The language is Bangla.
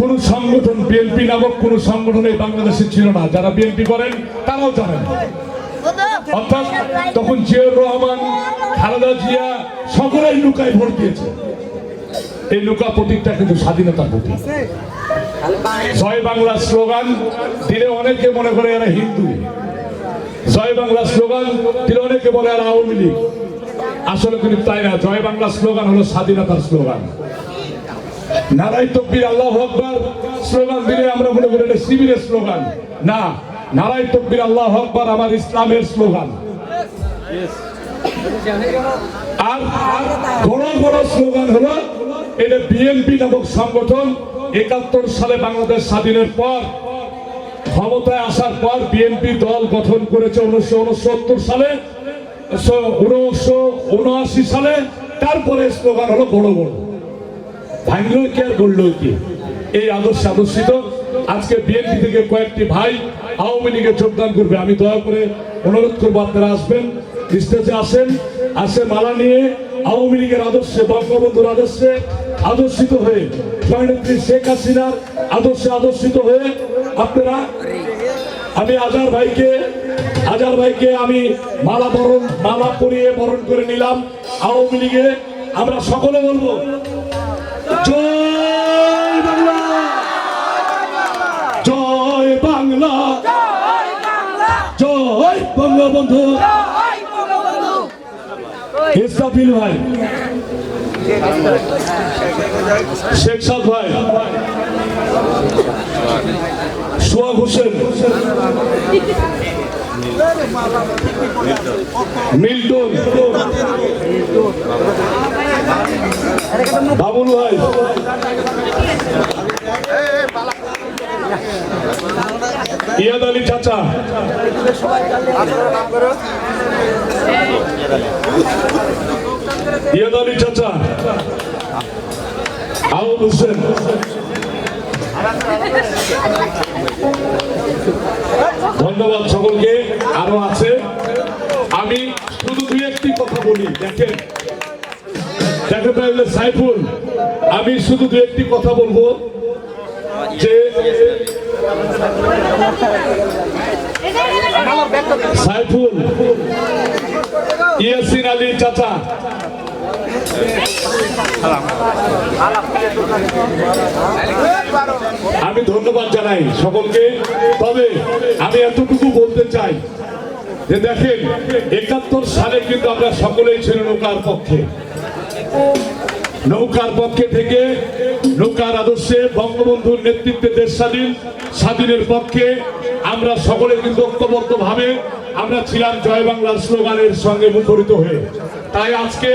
কোন সংগঠন বিএনপি নামক কোন সংগঠন এই বাংলাদেশে ছিল না। যারা বিএনপি করেন, তারাও জানেন। অর্থাৎ তখন জিয়াউর রহমান, খালেদা জিয়া, সকলেই লুকায় ভোট দিয়েছে। এই লুকা প্রতীকটা কিন্তু স্বাধীনতার প্রতীক। জয় বাংলা স্লোগান, দিলে অনেকে মনে করে এরা হিন্দু। জয় বাংলা স্লোগান, দিলে অনেকে বলে এরা আওয়ামী লীগ। আসলে কিন্তু তাই না, জয় বাংলা স্লোগান হলো স্বাধীনতার স্লোগান। নারাই তকবির, আল্লাহ আকবার স্লোগান দিলে আমরা মনে করি এটা শিবিরের স্লোগান। না নারাই তকবির, আল্লাহ আকবার আমার ইসলামের স্লোগান। আর বড় বড় স্লোগান হলো, এটা বিএনপি নামক সংগঠন একাত্তর সালে বাংলাদেশ স্বাধীনের পর, ক্ষমতায় আসার পর বিএনপি দল গঠন করেছে উনিশশো উনসত্তর সালে, উনিশশো উনআশি সালে, তারপরে স্লোগান হলো বড় বড় ভাঙলো কি আর বলল কি? এই আদর্শ আদর্শিত। আজকে বিএনপি থেকে কয়েকটি ভাই আওয়ামী লীগে যোগদান করবে। আমি দয়া করে অনুরোধ করব, আপনারা আসবেন, স্টেজে আসেন, আসে মালা নিয়ে আওয়ামী লীগের আদর্শে, বঙ্গবন্ধুর আদর্শে আদর্শিত হয়ে জয়নেত্রী শেখ হাসিনার আদর্শে আদর্শিত হয়ে আপনারা, আমি আজার ভাইকে আজার ভাইকে আমি মালা বরণ, মালা পরিয়ে বরণ করে নিলাম আওয়ামী লীগে। আমরা সকলে বলব জয় বাংলা। জয় বাংলা। জয় বঙ্গবন্ধু ইসরাফিল ভাই। শেখ সাদ ভাই। সোহাগ হোসেন। মিল্টন। বাবুল ভাই। ইয়াদ আলী চাচা। ইয়াদ আলী চাচা। আউল হোসেন। ধন্যবাদ সকলকে। আরও আছে। আমি শুধু দুই একটি কথা বলি, দেখেন। সাইফুল, আমি শুধু দু একটি কথা বলব যে সাইফুল, ইয়াসিন আলী চাচা। আমি ধন্যবাদ জানাই সকলকে, তবে আমি এতটুকু বলতে চাই যে দেখেন, একাত্তর সালে কিন্তু আমরা সকলেই ছিল নৌকার পক্ষে। নৌকার পক্ষে থেকে নৌকার আদর্শে বঙ্গবন্ধুর নেতৃত্বে দেশ স্বাধীন, স্বাধীনের পক্ষে আমরা সকলে কিন্তু ঐক্যবদ্ধভাবে আমরা ছিলাম জয় বাংলার স্লোগানের সঙ্গে মুখরিত হয়ে। তাই আজকে